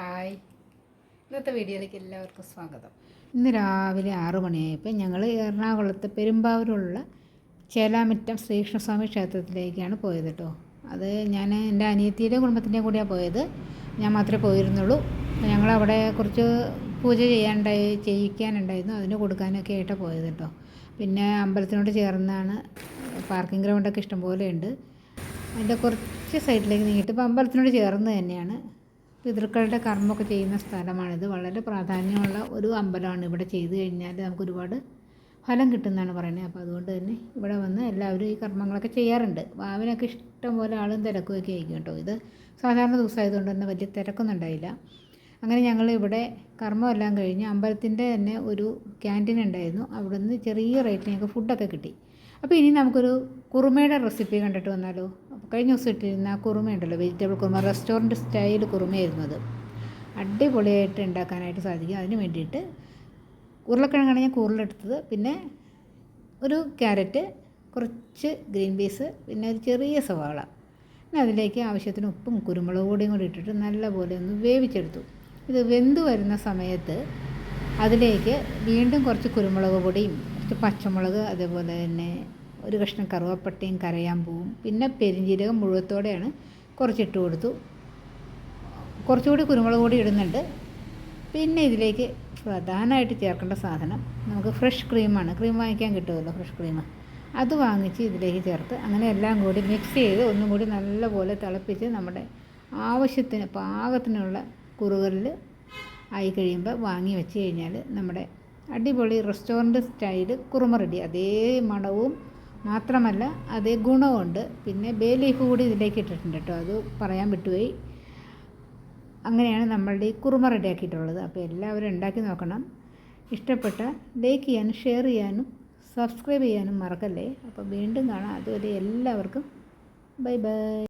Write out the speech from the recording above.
Hi. ഇന്നത്തെ വീഡിയോയിലേക്ക് എല്ലാവർക്കും സ്വാഗതം. ഇന്ന് രാവിലെ ആറു മണിയായപ്പോൾ ഞങ്ങൾ എറണാകുളത്ത് പെരുമ്പാവൂരുള്ള ചേലാമറ്റം ശ്രീകൃഷ്ണസ്വാമി ക്ഷേത്രത്തിലേക്കാണ് പോയത് കേട്ടോ. അത് ഞാൻ എന്റെ അനിയത്തിയുടെ കുടുംബത്തിന്റെ കൂടെയാണ് പോയത്. ഞാൻ മാത്രമേ പോയിരുന്നുള്ളൂ. ഞങ്ങളവിടെ കുറച്ച് പൂജ ചെയ്യാനുണ്ടായി ചെയ്യിക്കാനുണ്ടായിരുന്നു. അതിന് കൊടുക്കാനൊക്കെ ആയിട്ടാണ് പോയത് കേട്ടോ. പിന്നെ അമ്പലത്തിനോട് ചേർന്നാണ് പാർക്കിംഗ് ഗ്രൗണ്ടൊക്കെ ഇഷ്ടംപോലെ ഉണ്ട്. അതിന്റെ കുറച്ച് സൈഡിലേക്ക് നീങ്ങിയിട്ട് ഇപ്പോൾ അമ്പലത്തിനോട് ചേർന്ന് തന്നെയാണ്. പിതൃക്കളുടെ കർമ്മമൊക്കെ ചെയ്യുന്ന സ്ഥലമാണിത് വളരെ പ്രാധാന്യമുള്ള ഒരു അമ്പലമാണ്. ഇവിടെ ചെയ്തു കഴിഞ്ഞാൽ നമുക്ക് ഒരുപാട് ഫലം കിട്ടുമെന്നാണ് പറയുന്നത്. അപ്പോൾ അതുകൊണ്ട് തന്നെ ഇവിടെ വന്ന് എല്ലാവരും ഈ കർമ്മങ്ങളൊക്കെ ചെയ്യാറുണ്ട്. വാവിനൊക്കെ ഇഷ്ടം പോലെ ആളും തിരക്കുമൊക്കെ ആയിരിക്കും കേട്ടോ. ഇത് സാധാരണ ദിവസമായതുകൊണ്ട് തന്നെ വലിയ തിരക്കൊന്നും ഉണ്ടായില്ല അങ്ങനെ ഞങ്ങൾ ഇവിടെ കർമ്മമെല്ലാം കഴിഞ്ഞ് അമ്പലത്തിന്റെ തന്നെ ഒരു ക്യാന്റീൻ ഉണ്ടായിരുന്നു. അവിടുന്ന് ചെറിയ റേറ്റിന് ഞങ്ങൾക്ക് ഫുഡൊക്കെ കിട്ടി. അപ്പോൾ ഇനി നമുക്കൊരു കുറുമയുടെ റെസിപ്പി കണ്ടിട്ട് വന്നാലോ? കഴിഞ്ഞ ദിവസം ഇട്ടിരുന്ന കുറുമ ഉണ്ടല്ലോ വെജിറ്റബിൾ കുറുമ റെസ്റ്റോറന്റ് സ്റ്റൈൽ കുറുമയായിരുന്നു അത്. അടിപൊളിയായിട്ട് ഉണ്ടാക്കാനായിട്ട് സാധിക്കും. അതിന് വേണ്ടിയിട്ട് ഉരുളക്കിഴങ്ങാണ് ഞാൻ കൂടുതലെടുത്തത്. പിന്നെ ഒരു ക്യാരറ്റ് കുറച്ച് ഗ്രീൻ പീസ് പിന്നെ ഒരു ചെറിയ സവാള. പിന്നെ അതിലേക്ക് ആവശ്യത്തിന് ഉപ്പും കുരുമുളക് പൊടിയും കൂടി ഇട്ടിട്ട് നല്ലപോലെ ഒന്ന് വേവിച്ചെടുത്തു. ഇത് വെന്ത് വരുന്ന സമയത്ത് അതിലേക്ക് വീണ്ടും കുറച്ച് കുരുമുളക് പൊടിയും കുറച്ച് പച്ചമുളക് അതേപോലെ തന്നെ ഒരു കഷ്ണം കറുവപ്പട്ടയും കരയാൻ പോവും. പിന്നെ പെരിഞ്ജീരകം മുഴുവത്തോടെയാണ് കുറച്ചിട്ട് കൊടുത്തു. കുറച്ചുകൂടി കുരുമുളക് പൊടി ഇടുന്നുണ്ട്. പിന്നെ ഇതിലേക്ക് പ്രധാനമായിട്ട് ചേർക്കേണ്ട സാധനം നമുക്ക് ഫ്രഷ് ക്രീമാണ്. ക്രീം വാങ്ങിക്കാൻ കിട്ടുമല്ലോ ഫ്രഷ് ക്രീം. അത് വാങ്ങിച്ച് ഇതിലേക്ക് ചേർത്ത് അങ്ങനെ എല്ലാം കൂടി മിക്സ് ചെയ്ത് ഒന്നും കൂടി നല്ലപോലെ തിളപ്പിച്ച് നമ്മുടെ ആവശ്യത്തിന് പാകത്തിനുള്ള കുറുകളിൽ ആയി കഴിയുമ്പോൾ വാങ്ങി വെച്ച് കഴിഞ്ഞാൽ നമ്മുടെ അടിപൊളി റെസ്റ്റോറന്റ് സ്റ്റൈൽ കുറുമ റെഡി. അതേ മണവും മാത്രമല്ല അതേ ഗുണമുണ്ട്. പിന്നെ ബേ ലീഫ് കൂടി ഇതിലേക്ക് ഇട്ടിട്ടുണ്ട് കേട്ടോ. അത് പറയാൻ വിട്ടുപോയി. അങ്ങനെയാണ് നമ്മളുടെ ഈ കുറുമ റെഡിയാക്കിയിട്ടുള്ളത് അപ്പോൾ എല്ലാവരും ഉണ്ടാക്കി നോക്കണം. ഇഷ്ടപ്പെട്ട ലൈക്ക് ചെയ്യാനും ഷെയർ ചെയ്യാനും സബ്സ്ക്രൈബ് ചെയ്യാനും മറക്കല്ലേ? അപ്പോൾ വീണ്ടും കാണാം. അതുവരെ എല്ലാവർക്കും ബൈ ബൈ